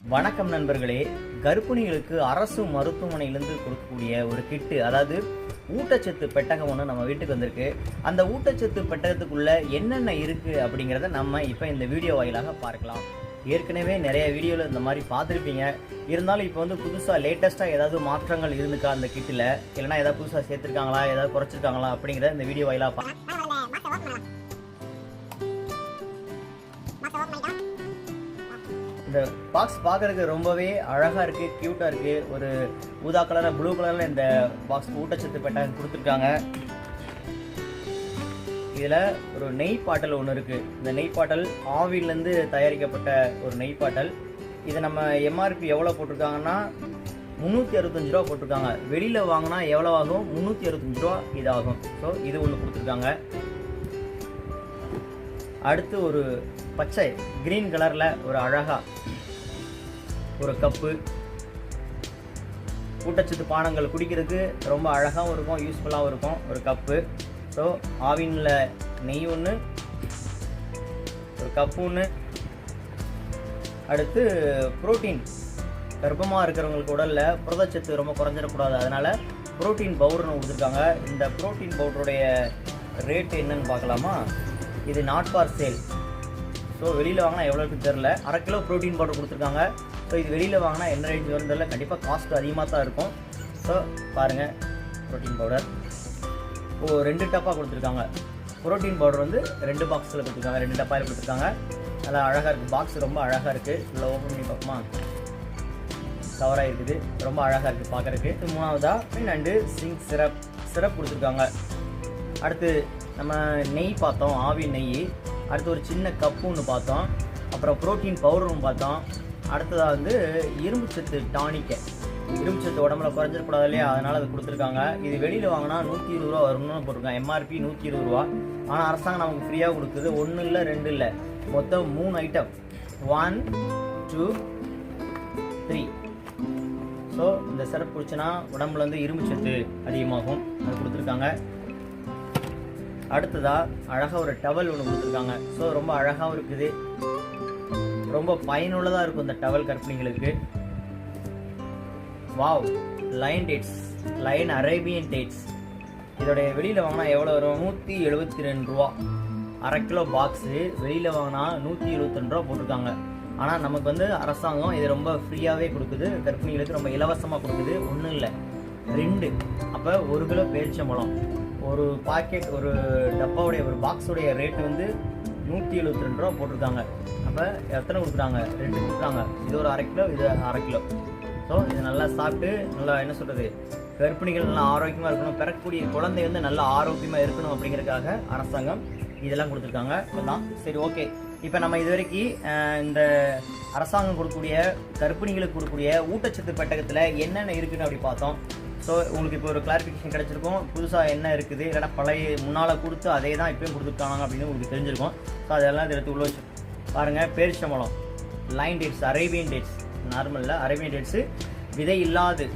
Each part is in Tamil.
வணக்கம் நண்பர்களே. கர்ப்பிணிகளுக்கு அரசு மருத்துவமனையிலிருந்து கொடுக்கக்கூடிய ஒரு கிட்டு அதாவது ஊட்டச்சத்து பெட்டகம் ஒன்று நம்ம வீட்டுக்கு வந்திருக்கு. அந்த ஊட்டச்சத்து பெட்டகத்துக்குள்ள என்னென்ன இருக்கு அப்படிங்கிறத நம்ம இப்போ இந்த வீடியோ வாயிலாக பார்க்கலாம். ஏற்கனவே நிறைய வீடியோவில் இந்த மாதிரி பார்த்துருப்பீங்க. இருந்தாலும் இப்போ வந்து புதுசாக லேட்டஸ்ட்டாக ஏதாவது மாற்றங்கள் இருந்துக்கா அந்த கிட்டில்? இல்லைனா ஏதாவது புதுசாக சேர்த்துருக்காங்களா? ஏதாவது குறைச்சிருக்காங்களா அப்படிங்கிறத இந்த வீடியோ வாயிலாக பா இந்த பாக்ஸ் பார்க்குறதுக்கு ரொம்பவே அழகாக இருக்குது க்யூட்டாக இருக்குது ஒரு ஊதா கலரில் ப்ளூ கலரில் இந்த பாக்ஸ் ஊட்டச்சத்து பெட்டாக கொடுத்துருக்காங்க. இதில் ஒரு நெய் பாட்டல் ஒன்று இருக்குது இந்த நெய் பாட்டல் ஆவிலேருந்து தயாரிக்கப்பட்ட ஒரு நெய் பாட்டல். இதை நம்ம எம்ஆர்பி எவ்வளோ போட்டிருக்காங்கன்னா முந்நூற்றி அறுபத்தஞ்சு ரூபா போட்டிருக்காங்க. வெளியில் வாங்கினா எவ்வளோ ஆகும்? முந்நூற்றி அறுபத்தஞ்சு ரூபா இதாகும். ஸோ இது ஒன்று கொடுத்துருக்காங்க. அடுத்து ஒரு பச்சை கிரீன் கலரில் ஒரு அழகா ஒரு கப்பு ஊட்டச்சத்து பானங்கள் குடிக்கிறதுக்கு ரொம்ப அழகாகவும் இருக்கும் யூஸ்ஃபுல்லாகவும் இருக்கும். ஒரு கப்பு ஸோ ஆவினில் நெய் ஒன்று ஒரு கப்பு ஒன்று அடுத்து புரோட்டீன் கர்ப்பமாக இருக்கிறவங்களுக்கு உடலில் புரதச்சத்து ரொம்ப குறைஞ்சிடக்கூடாது. அதனால் புரோட்டீன் பவுடர்னு கொடுத்துருக்காங்க. இந்த புரோட்டீன் பவுடருடைய ரேட் என்னன்னு பார்க்கலாமா? இது நாட் ஃபார் சேல் ஸோ வெளியில் வாங்கினா எவ்வளோ இருக்குன்னு தெரில அரை கிலோ ப்ரோட்டீன் பவுடர் கொடுத்துருக்காங்க. ஸோ இது வெளியில் வாங்கினா என்ன ரேஞ்ச் வரும் தெரில கண்டிப்பாக காஸ்ட் அதிகமாக தான் இருக்கும். ஸோ பாருங்கள் ப்ரோட்டீன் பவுடர் ஓ ரெண்டு டப்பா கொடுத்துருக்காங்க. ப்ரோட்டீன் பவுடர் வந்து ரெண்டு பாக்ஸில் கொடுத்துருக்காங்க. ரெண்டு டப்பாவில் கொடுத்துருக்காங்க. நல்லா அழகாக இருக்குது பாக்ஸ் ரொம்ப அழகாக இருக்குது இல்லை ஓப்பன் பண்ணி பார்ப்போமா? கவராக இருக்குது. ரொம்ப அழகாக இருக்குது பார்க்குறதுக்கு. மூணாவதாக நண்டு சிங்க் சிரப் சிரப் கொடுத்துருக்காங்க. அடுத்து நம்ம நெய் பார்த்தோம். ஆவி நெய். அடுத்து ஒரு சின்ன கப்பு ஒன்று பார்த்தோம். அப்புறம் ப்ரோட்டீன் பவுடர் ஒன்று பார்த்தோம். அடுத்ததாக வந்து இரும்பு சத்து டானிக்கை இரும்பு சத்து உடம்புல குறைஞ்சிடக்கூடாது இல்லையா? அதனால் அது கொடுத்துருக்காங்க. இது வெளியில் வாங்கினா நூற்றி இருபது ரூபா வரும்னு போட்டிருக்காங்க. எம்ஆர்பி நூற்றி இருபது ரூபா. ஆனால் அரசாங்கம் நமக்கு ஃப்ரீயாக கொடுக்குது. ஒன்று இல்லை ரெண்டு இல்லை. மொத்தம் மூணு item one two three so இந்த சிறப்பு பிடிச்சின்னா உடம்புல வந்து இரும்பு சத்து அதிகமாகும். அது கொடுத்துருக்காங்க. அடுத்ததாக அழகாக ஒரு டவல் ஒன்று கொடுத்துருக்காங்க. ஸோ ரொம்ப அழகாகவும் இருக்குது. ரொம்ப பயனுள்ளதாக இருக்கும் இந்த towel கற்பிணிகளுக்கு wow Lion dates Lion Arabian dates இதோடைய வெளியில் வாங்கினா எவ்வளோ வரும்? நூற்றி எழுபத்தி ரெண்டு ரூபா. அரை கிலோ பாக்ஸு வெளியில் வாங்கினா நூற்றி எழுபத்தி ரூபா போட்டிருக்காங்க. ஆனால் நமக்கு வந்து அரசாங்கம் இது ரொம்ப ஃப்ரீயாகவே கொடுக்குது. கர்ப்பிணிகளுக்கு ரொம்ப இலவசமாக கொடுக்குது. ஒன்றும் இல்லை. ரெண்டு. அப்போ ஒரு கிலோ பேரிச்சம்பழம். ஒரு பாக்கெட் ஒரு டப்பாவுடைய ஒரு பாக்ஸுடைய ரேட்டு வந்து நூற்றி எழுபத்தி ரெண்டு ரூபா போட்டிருக்காங்க. அப்போ எத்தனை கொடுக்குறாங்க? ரெண்டு கொடுக்குறாங்க. இது ஒரு அரை கிலோ இது அரை கிலோ. ஸோ இது நல்லா சாப்பிட்டு நல்லா என்ன சொல்கிறது கர்ப்பிணிகள் நல்லா ஆரோக்கியமாக இருக்கணும். பிறக்கக்கூடிய குழந்தை வந்து நல்லா ஆரோக்கியமாக இருக்கணும் அப்படிங்கிறதுக்காக அரசாங்கம் இதெல்லாம் கொடுத்துருக்காங்க. இப்போதான் சரி ஓகே இப்போ நம்ம இது வரைக்கும் இந்த அரசாங்கம் கொடுக்கக்கூடிய கர்ப்பிணிகளுக்கு கொடுக்கக்கூடிய ஊட்டச்சத்து பெட்டகத்தில் என்னென்ன இருக்குன்னு அப்படி பார்த்தோம். ஸோ உங்களுக்கு இப்போ ஒரு கிளாரிஃபிகேஷன் கிடச்சிருக்கும். புதுசாக என்ன இருக்குது? இல்லைன்னா பழைய முன்னால் கொடுத்து அதே தான் இப்போயும் கொடுத்துருக்காங்க அப்படின்னு உங்களுக்கு தெரிஞ்சிருக்கும். ஸோ அதெல்லாம் இதை எடுத்து உள்ள வச்சு பாருங்கள் பேரிச்சம்பழம். லைன் டேட்ஸ் அரேபியன் டேட்ஸ் நார்மலில் அரேபியன் டேட்ஸு விதை இல்லாது.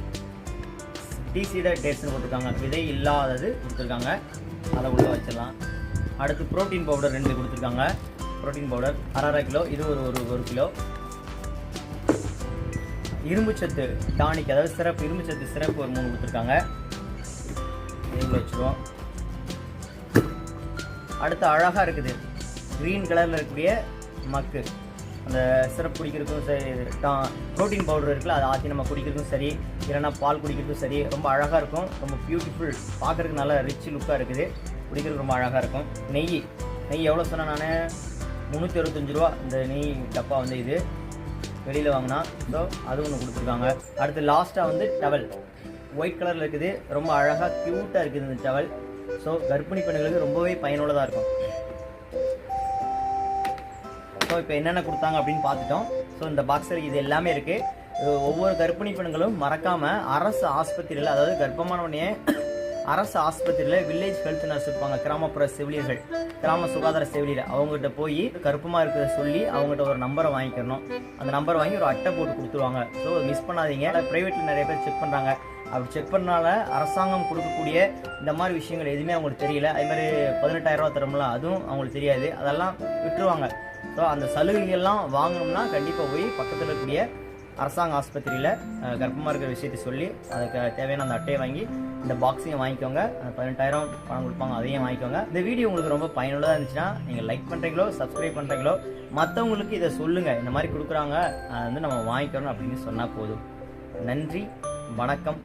டிசிட டேட்ஸ்னு கொடுத்துருக்காங்க. விதை இல்லாதது கொடுத்துருக்காங்க. அதை உள்ளே வச்சிடலாம். அடுத்து புரோட்டீன் பவுடர் ரெண்டு கொடுத்துருக்காங்க. புரோட்டீன் பவுடர் அரை அரை கிலோ இது ஒரு ஒரு ஒரு கிலோ. இரும்புச்சத்து டானிக் அதாவது சிறப்பு இரும்பு சத்து சிறப்பு ஒரு மூணு கொடுத்துருக்காங்க. இது வச்சுருவோம் அடுத்து அழகாக இருக்குது. க்ரீன் கலரில் இருக்கக்கூடிய மக்கு. அந்த சிரப் குடிக்கிறதுக்கும் சரி ப்ரோட்டீன் பவுடர் இருக்குல்ல அதை ஆற்றி நம்ம குடிக்கிறதுக்கும் சரி இல்லைன்னா பால் குடிக்கிறதுக்கும் சரி ரொம்ப அழகாக இருக்கும். ரொம்ப பியூட்டிஃபுல் பார்க்குறதுக்கு நல்லா ரிச் லுக்காக இருக்குது. குடிக்கிறதுக்கு ரொம்ப அழகாக இருக்கும். நெய். நெய் எவ்வளோ சொன்னேன் நான்? முந்நூற்றி அறுபத்தஞ்சு ரூபா. இந்த நெய் டப்பா வந்து இது. வெளியில் வாங்கினா. ஸோ அது ஒன்று கொடுத்துருக்காங்க. அடுத்து லாஸ்ட்டாக வந்து டவல் ஒயிட் கலரில் இருக்குது. ரொம்ப அழகாக க்யூட்டாக இருக்குது இந்த டவல் ஸோ கர்ப்பிணி பெண்களுக்கு ரொம்பவே பயனுள்ளதாக இருக்கும். ஸோ இப்போ என்னென்ன கொடுத்தாங்க அப்படின்னு பார்த்துட்டோம். ஸோ இந்த பாக்ஸில் இது எல்லாமே இருக்குது ஒவ்வொரு கர்ப்பிணி பெண்களும் மறக்காமல் அரசு ஆஸ்பத்திரியில் அதாவது கர்ப்பமான உடனே அரசு ஆஸ்பத்திரியில் வில்லேஜ் ஹெல்த் நர்ஸ் இருப்பாங்க. கிராமப்புற செவிலியர்கள் கிராம சுகாதார செவிலியர். அவங்ககிட்ட போய் கருப்பமாக இருக்கிறத சொல்லி அவங்ககிட்ட ஒரு நம்பரை வாங்கிக்கணும். அந்த நம்பர் வாங்கி ஒரு அட்டை போட்டு கொடுத்துருவாங்க. ஸோ மிஸ் பண்ணாதீங்க. ப்ரைவேட்டில் நிறைய பேர் செக் பண்ணுறாங்க அப்படி செக் பண்ணனால அரசாங்கம் கொடுக்கக்கூடிய இந்த மாதிரி விஷயங்கள் எதுவுமே அவங்களுக்கு தெரியல. அதே மாதிரி பதினெட்டாயிரம் ரூபா தரமுல அதுவும் அவங்களுக்கு தெரியாது. அதெல்லாம் விட்டுருவாங்க. ஸோ அந்த சலுகைகள்லாம் வாங்கணும்னா கண்டிப்பாக போய் பக்கத்தில் இருக்கக்கூடிய அரசாங்க ஆஸ்பத்திரியில் கர்ப்பமாக இருக்கிற விஷயத்தை சொல்லி அதுக்கு தேவையான அந்த அட்டையை வாங்கி இந்த பாக்ஸையும் வாங்கிக்கோங்க. பதினெட்டாயிரம் பணம் கொடுப்பாங்க அதையும் வாங்கிக்கோங்க. இந்த வீடியோ உங்களுக்கு ரொம்ப பயனுள்ளதாக இருந்துச்சுன்னா நீங்கள் லைக் பண்ணுறீங்களோ சப்ஸ்கிரைப் பண்ணுறீங்களோ மற்றவங்களுக்கு இதை சொல்லுங்கள் இந்த மாதிரி கொடுக்குறாங்க அதை வந்து நம்ம வாங்கிக்கணும் அப்படின்னு சொன்னால் போதும். நன்றி வணக்கம்.